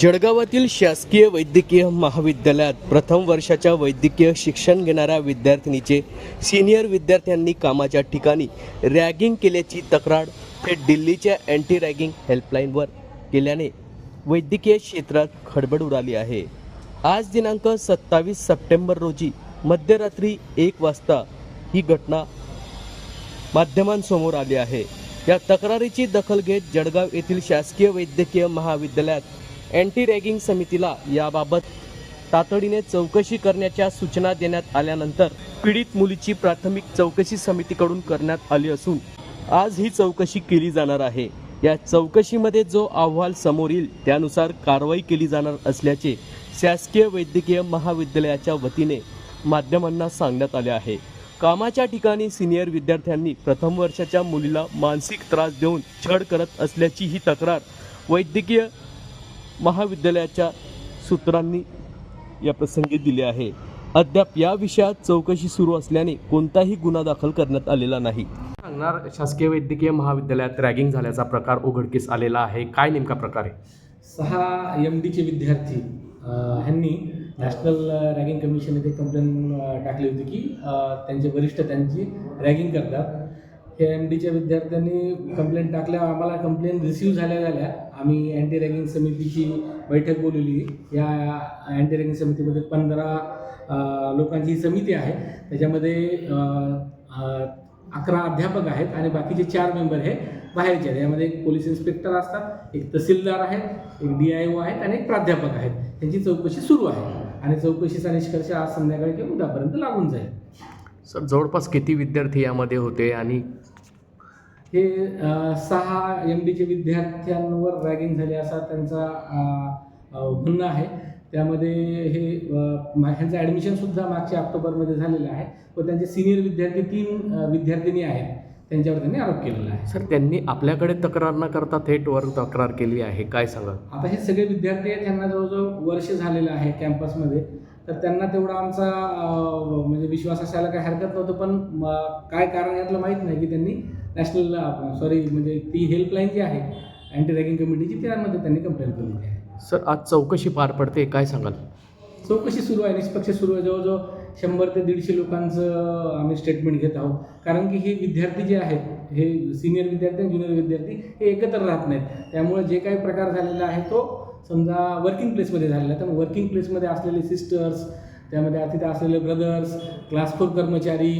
जळगावातील शासकीय वैद्यकीय महाविद्यालयात प्रथम वर्षाच्या वैद्यकीय शिक्षण घेणाऱ्या विद्यार्थिनीचे सिनियर विद्यार्थ्यांनी कामाच्या ठिकाणी रॅगिंग केल्याची तक्रार थेट दिल्लीच्या अँटी रॅगिंग हेल्पलाईनवर केल्याने वैद्यकीय क्षेत्रात खडबड उडाली आहे. आज दिनांक सत्तावीस सप्टेंबर रोजी मध्यरात्री एक वाजता ही घटना माध्यमांसमोर आली आहे. या तक्रारीची दखल घेत जळगाव येथील शासकीय वैद्यकीय महाविद्यालयात अँटी रॅगिंग समितीला याबाबत तातडीने चौकशी करण्याच्या सूचना देण्यात आल्यानंतर पीडित मुलीची प्राथमिक चौकशी समितीकडून करण्यात आली असून आज ही चौकशी केली जाणार आहे. या चौकशीमध्ये जो अहवाल समोर येईल त्यानुसार कारवाई केली जाणार असल्याचे शासकीय वैद्यकीय महाविद्यालयाच्या वतीने माध्यमांना सांगण्यात आले आहे. कामाच्या ठिकाणी सिनियर विद्यार्थ्यांनी प्रथम वर्षाच्या मुलीला मानसिक त्रास देऊन छळ करत असल्याची ही तक्रार वैद्यकीय महाविद्यालयाच्या सूत्रांनी या प्रसंगी दिली आहे. अद्याप या विषयात चौकशी सुरू असल्याने कोणताही गुन्हा दाखल करण्यात आलेला नाही. सांगणार शासकीय वैद्यकीय महाविद्यालयात रॅगिंग झाल्याचा प्रकार उघडकीस आलेला आहे. काय नेमका प्रकार आहे? सहा एम डीचे विद्यार्थी ह्यांनी नॅशनल रॅगिंग कमिशन येथे कंप्लेंट टाकली होती की त्यांचे वरिष्ठ त्यांची रॅगिंग करतात. हे एम डीच्या विद्यार्थ्यांनी कंप्लेंट टाकल्या आम्हाला कंप्लेंट रिसीव्ह झाल्या झाल्या. आम्ही अँटी रॅगिंग समितीची बैठक बोलवली. या अँटी रॅगिंग समितीमध्ये पंधरा लोकांची समिती आहे. त्याच्यामध्ये अकरा अध्यापक आहेत आणि बाकीचे चार मेंबर हे बाहेरचे आहेत. यामध्ये एक पोलीस इन्स्पेक्टर असतात एक तहसीलदार आहेत एक डी आय ओ आहेत आणि एक प्राध्यापक आहेत. त्यांची चौकशी सुरू आहे आणि चौकशीचा निष्कर्ष आज संध्याकाळी किंवा उद्यापर्यंत लागून जाईल. सर जवळपास किती विद्यार्थी यामध्ये होते आणि हे सहा एम डीचे विद्यार्थ्यांवर रॅगिंग झाली असा त्यांचा म्हणणं आहे. त्यामध्ये हे ह्यांचं ॲडमिशनसुद्धा मागच्या ऑक्टोबरमध्ये झालेलं आहे. व त्यांचे सिनियर विद्यार्थी तीन विद्यार्थिनी आहेत. त्यांच्यावर त्यांनी आरोप केलेला आहे. सर त्यांनी आपल्याकडे तक्रार न करता थेट वर तक्रार केली आहे. काय सांगा आता हे सगळे विद्यार्थी आहेत त्यांना जवळजवळ वर्ष झालेलं आहे कॅम्पसमध्ये तर त्यांना तेवढा आमचा म्हणजे विश्वास असायला काही हरकत नव्हतं पण काय कारण यातलं माहीत नाही की त्यांनी नॅशनल सॉरी म्हणजे ती हेल्पलाईन जी आहे अँटी रॅगिंग कमिटीची त्यामध्ये त्यांनी कंप्लेंट केलेली आहे. सर आज चौकशी पार पडते काय सांगाल? चौकशी सुरू आहे निष्पक्ष सुरू आहे. जवळजवळ शंभर ते दीडशे लोकांचं आम्ही स्टेटमेंट घेत आहोत. कारण की हे विद्यार्थी जे आहेत हे सिनियर विद्यार्थी आणि ज्युनियर विद्यार्थी हे एकत्र राहत नाहीत. त्यामुळे जे काही प्रकार झालेला आहे तो समजा वर्किंग प्लेसमध्ये झालेला आहे. तर वर्किंग प्लेसमध्ये असलेले सिस्टर्स त्यामध्ये तिथे असलेले ब्रदर्स क्लास फोर कर्मचारी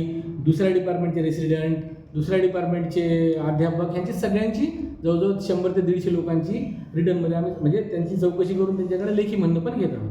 दुसऱ्या डिपार्टमेंटचे रेसिडेंट दुसऱ्या डिपार्टमेंटचे अध्यापक ह्यांची सगळ्यांची जवळजवळ शंभर ते दीडशे लोकांची रिटर्नमध्ये आम्ही म्हणजे त्यांची चौकशी करून त्यांच्याकडे लेखी म्हणणं पण घेत आहोत.